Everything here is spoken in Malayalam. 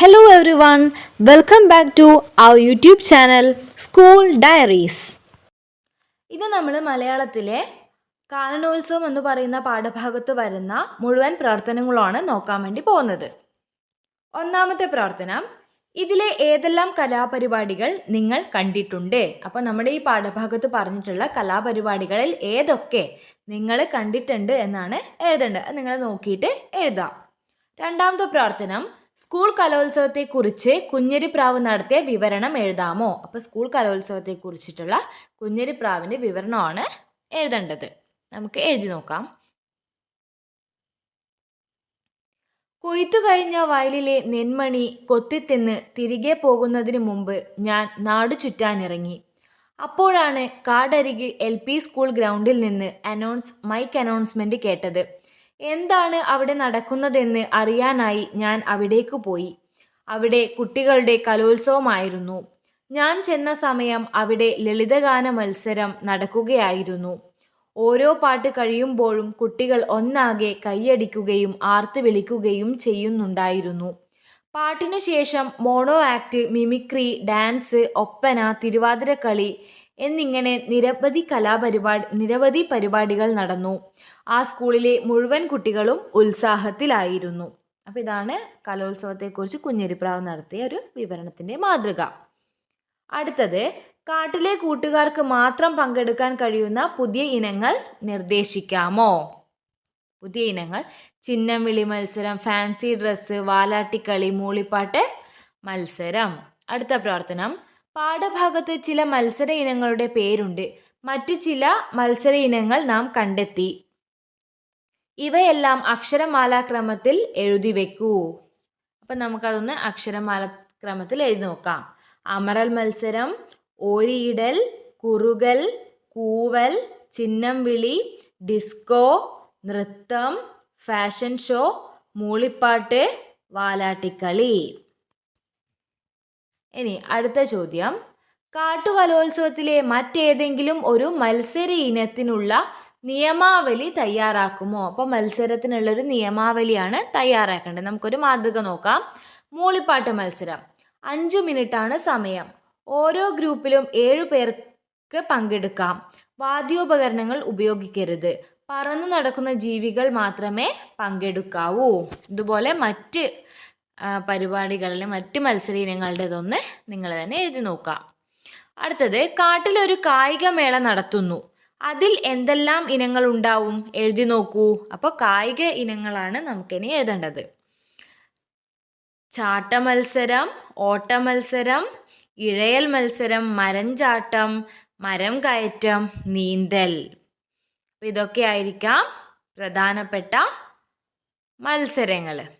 Hello one welcome back to our YouTube channel school diaries ഇത് നമ്മൾ മലയാളത്തിലെ കാലനോത്സവം എന്ന് പറയുന്ന പാഠഭാഗത്ത് വരുന്ന മുഴുവൻ പ്രവർത്തനങ്ങളാണ് നോക്കാൻ വേണ്ടി പോകുന്നത്. ഒന്നാമത്തെ പ്രവർത്തനം ഇതിലെ ഏതെല്ലാം കലാപരിപാടികൾ നിങ്ങൾ കണ്ടിട്ടുണ്ട്? അപ്പോൾ നമ്മുടെ ഈ പാഠഭാഗത്ത് പറഞ്ഞിട്ടുള്ള കലാപരിപാടികളിൽ ഏതൊക്കെ നിങ്ങൾ കണ്ടിട്ടുണ്ട് എന്നാണ് എഴുതേണ്ടത്. നിങ്ങൾ നോക്കിയിട്ട് എഴുതാം. രണ്ടാമത്തെ പ്രവർത്തനം സ്കൂൾ കലോത്സവത്തെക്കുറിച്ച് കുഞ്ഞരിപ്രാവ് നടത്തിയ വിവരണം എഴുതാമോ? അപ്പോൾ സ്കൂൾ കലോത്സവത്തെ കുറിച്ചിട്ടുള്ള കുഞ്ഞരിപ്രാവിന്റെ വിവരണമാണ് എഴുതേണ്ടത്. നമുക്ക് എഴുതി നോക്കാം. കൊയ്ത്തു കഴിഞ്ഞ വയലിലെ നെന്മണി കൊത്തിത്തിന്ന് തിരികെ പോകുന്നതിന് മുമ്പ് ഞാൻ നാടു ചുറ്റാനിറങ്ങി. അപ്പോഴാണ് കാടരികിൽ എൽ പി സ്കൂൾ ഗ്രൗണ്ടിൽ നിന്ന് അനൗൺസ് മൈക്ക് അനൗൺസ്മെന്റ് കേട്ടത്. എന്താണ് അവിടെ നടക്കുന്നതെന്ന് അറിയാനായി ഞാൻ അവിടേക്ക് പോയി. അവിടെ കുട്ടികളുടെ കലോത്സവമായിരുന്നു. ഞാൻ ചെന്ന സമയം അവിടെ ലളിതഗാന മത്സരം നടക്കുകയായിരുന്നു. ഓരോ പാട്ട് കഴിയുമ്പോഴും കുട്ടികൾ ഒന്നാകെ കൈയടിക്കുകയും ആർത്ത് വിളിക്കുകയും ചെയ്യുന്നുണ്ടായിരുന്നു. പാട്ടിനു ശേഷം mono act mimicry dance Oppana Thiruvathirakali എന്നിങ്ങനെ നിരവധി കലാപരിപാടി നിരവധി പരിപാടികൾ നടന്നു. ആ സ്കൂളിലെ മുഴുവൻ കുട്ടികളും ഉത്സാഹത്തിലായിരുന്നു. അപ്പോൾ ഇതാണ് കലോത്സവത്തെക്കുറിച്ച് കുഞ്ഞരിപ്രാവ് നടത്തിയ ഒരു വിവരണത്തിന്റെ മാതൃക. അടുത്തത് കാട്ടിലെ കൂട്ടുകാർക്ക് മാത്രം പങ്കെടുക്കാൻ കഴിയുന്ന പുതിയ ഇനങ്ങൾ നിർദ്ദേശിക്കാമോ? പുതിയ ഇനങ്ങൾ ചിഹ്നം വിളി മത്സരം ഫാൻസി ഡ്രസ്സ് വാലാട്ടിക്കളി മൂളിപ്പാട്ട് മത്സരം. അടുത്ത പ്രവർത്തനം പാഠഭാഗത്ത് ചില മത്സര ഇനങ്ങളുടെ പേരുണ്ട്. മറ്റു ചില മത്സര ഇനങ്ങൾ നാം കണ്ടെത്തി. ഇവയെല്ലാം അക്ഷരമാലാക്രമത്തിൽ എഴുതി വെക്കൂ. അപ്പം നമുക്കതൊന്ന് അക്ഷരമാല ക്രമത്തിൽ എഴുതി നോക്കാം. അമറൽ മത്സരം ഓരിയിടൽ കുറുകൽ കൂവൽ ചിഹ്നം വിളി ഡിസ്കോ നൃത്തം ഫാഷൻ ഷോ മൂളിപ്പാട്ട് വാലാട്ടിക്കളി. ഇനി അടുത്ത ചോദ്യം. കാട്ടുകലോത്സവത്തിലെ മറ്റേതെങ്കിലും ഒരു മത്സര ഇനത്തിനുള്ള നിയമാവലി തയ്യാറാക്കുമോ? അപ്പോൾ മത്സരത്തിനുള്ളൊരു നിയമാവലിയാണ് തയ്യാറാക്കേണ്ടത്. നമുക്കൊരു മാതൃക നോക്കാം. മൂളിപ്പാട്ട് മത്സരം. അഞ്ചു മിനിറ്റാണ് സമയം. ഓരോ ഗ്രൂപ്പിലും ഏഴു പേർക്ക് പങ്കെടുക്കാം. വാദ്യോപകരണങ്ങൾ ഉപയോഗിക്കരുത്. പറന്നു നടക്കുന്ന ജീവികൾ മാത്രമേ പങ്കെടുക്കാവൂ. ഇതുപോലെ മറ്റ് പരിപാടികളിലെ മറ്റ് മത്സര ഇനങ്ങളുടേതൊന്ന് നിങ്ങൾ തന്നെ എഴുതി നോക്കാം അടുത്തത് കാട്ടിലൊരു കായികമേള നടത്തുന്നു. അതിൽ എന്തെല്ലാം ഇനങ്ങൾ ഉണ്ടാവും? എഴുതി നോക്കൂ. അപ്പോൾ കായിക ഇനങ്ങളാണ് നമുക്കിനി എഴുതേണ്ടത്. ചാട്ട മത്സരം ഓട്ട മത്സരം ഇഴയൽ മത്സരം മരഞ്ചാട്ടം മരം കയറ്റം നീന്തൽ. ഇതൊക്കെ ആയിരിക്കാം പ്രധാനപ്പെട്ട മത്സരങ്ങൾ